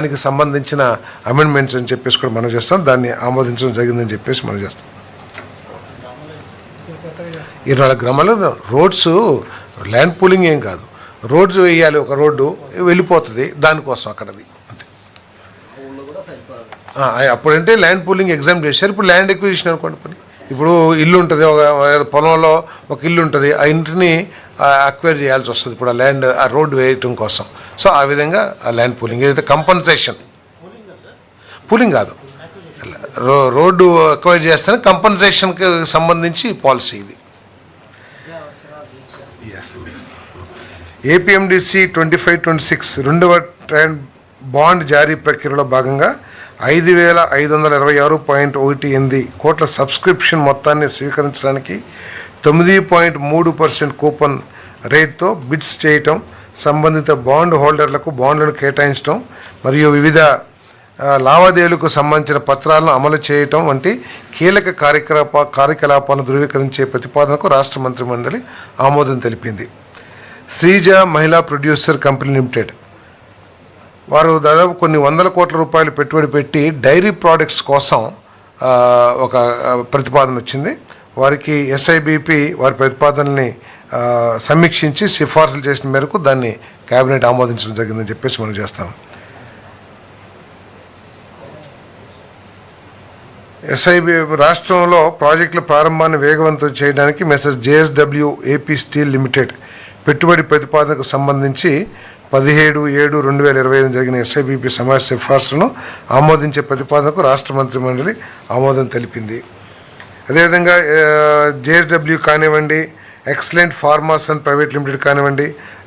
దానికి సంబంధించిన అమెండ్మెంట్స్ అని చెప్పేసి కూడా మనం చేస్తాం. దాన్ని ఆమోదించడం జరిగిందని చెప్పేసి మనం చేస్తాం. ఇరవై నాలుగు గ్రామాలు రోడ్స్ ల్యాండ్ పూలింగ్ ఏం కాదు. రోడ్స్ వేయాలి ఒక రోడ్డు వెళ్ళిపోతుంది దానికోసం అక్కడది. అప్పుడంటే ల్యాండ్ పూలింగ్ ఎగ్జామ్ చేశారు. ఇప్పుడు ల్యాండ్ ఎక్విజిషన్ అనుకోండి పని. ఇప్పుడు ఇల్లు ఉంటుంది ఒక పొలంలో ఒక ఇల్లు ఉంటుంది. ఆ ఇంటిని అక్వైర్ చేయాల్సి వస్తుంది. ఇప్పుడు ఆ ల్యాండ్ ఆ రోడ్డు వేయటం కోసం. సో ఆ విధంగా ఆ ల్యాండ్ పూలింగ్ ఏదైతే కంపన్సేషన్ పూలింగ్ కాదు. రో రోడ్డు అక్వైర్ చేస్తేనే కంపన్సేషన్కి సంబంధించి పాలసీ ఇది. APMDC twenty five twenty six రెండవ ట్రైన్ బాండ్ జారీ ప్రక్రియలో భాగంగా ఐదు వేల ఐదు వందల ఇరవై ఆరు పాయింట్ ఒకటి ఎనిమిది కోట్ల సబ్స్క్రిప్షన్ మొత్తాన్ని స్వీకరించడానికి తొమ్మిది పాయింట్ మూడు పర్సెంట్ కూపన్ రేట్తో బిడ్స్ చేయటం సంబంధిత బాండ్ హోల్డర్లకు బాండ్లను కేటాయించడం మరియు వివిధ లావాదేవీలకు సంబంధించిన పత్రాలను అమలు చేయటం వంటి కీలక కార్యకలాప కార్యకలాపాలను ధృవీకరించే ప్రతిపాదనకు రాష్ట్ర మంత్రి మండలి ఆమోదం తెలిపింది. శ్రీజ మహిళా ప్రొడ్యూసర్ కంపెనీ లిమిటెడ్. వారు దాదాపు కొన్ని వందల కోట్ల రూపాయలు పెట్టుబడి పెట్టి డైరీ ప్రోడక్ట్స్ కోసం ఒక ప్రతిపాదన వచ్చింది. వారికి ఎస్ఐబిపి వారి ప్రతిపాదనని సమీక్షించి సిఫార్సులు చేసిన మేరకు దాన్ని కేబినెట్ ఆమోదించడం జరిగిందని చెప్పేసి మనం చేస్తాం. ఎస్ఐబి రాష్ట్రంలో ప్రాజెక్టుల ప్రారంభాన్ని వేగవంతం చేయడానికి messrs JSW AP steel limited పెట్టుబడి ప్రతిపాదనకు సంబంధించి పదిహేడు ఏడు రెండు వేల ఇరవై ఐదు జరిగిన ఎస్ఐబిపి సమావేశ సిఫార్సులను ఆమోదించే ప్రతిపాదనకు రాష్ట్ర మంత్రి మండలి ఆమోదం తెలిపింది. అదేవిధంగా జేఎస్డబ్ల్యూ కానివ్వండి excellent pharmas and private limited కానివ్వండి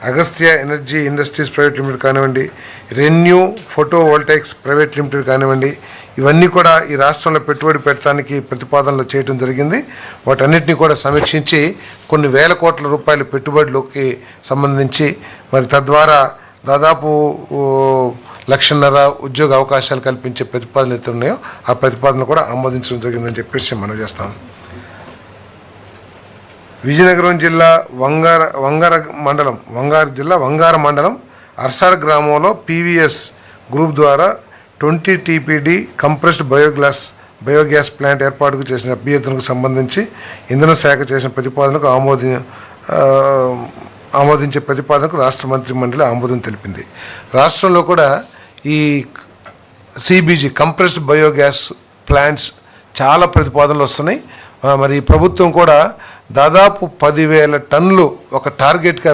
Agastya energy industries private limited కానివ్వండి renew photo voltaics private limited కానివ్వండి ఇవన్నీ కూడా ఈ రాష్ట్రంలో పెట్టుబడి పెట్టడానికి ప్రతిపాదనలు చేయడం జరిగింది. వాటన్నిటిని కూడా సమీక్షించి కొన్ని వేల కోట్ల రూపాయల పెట్టుబడులకి సంబంధించి మరి తద్వారా దాదాపు లక్షన్నర ఉద్యోగ అవకాశాలు కల్పించే ప్రతిపాదనలు అయితే ఉన్నాయో ఆ ప్రతిపాదన కూడా ఆమోదించడం జరిగిందని చెప్పేసి మనం చేస్తాం. విజయనగరం జిల్లా వంగార వంగార మండలం వంగార జిల్లా వంగార మండలం అర్సాడ్ గ్రామంలో పీవీఎస్ గ్రూప్ ద్వారా twenty TPD compressed bioglass biogas plant ఏర్పాటుకు చేసిన అభ్యర్థనకు సంబంధించి ఇంధన శాఖ చేసిన ప్రతిపాదనకు ఆమోది ఆమోదించే ప్రతిపాదనకు రాష్ట్ర మంత్రి మండలి ఆమోదం తెలిపింది. రాష్ట్రంలో కూడా ఈ సిబీజీ కంప్రెస్డ్ బయోగ్యాస్ ప్లాంట్స్ చాలా ప్రతిపాదనలు వస్తున్నాయి. మరి ప్రభుత్వం కూడా దాదాపు పదివేల టన్నులు ఒక టార్గెట్గా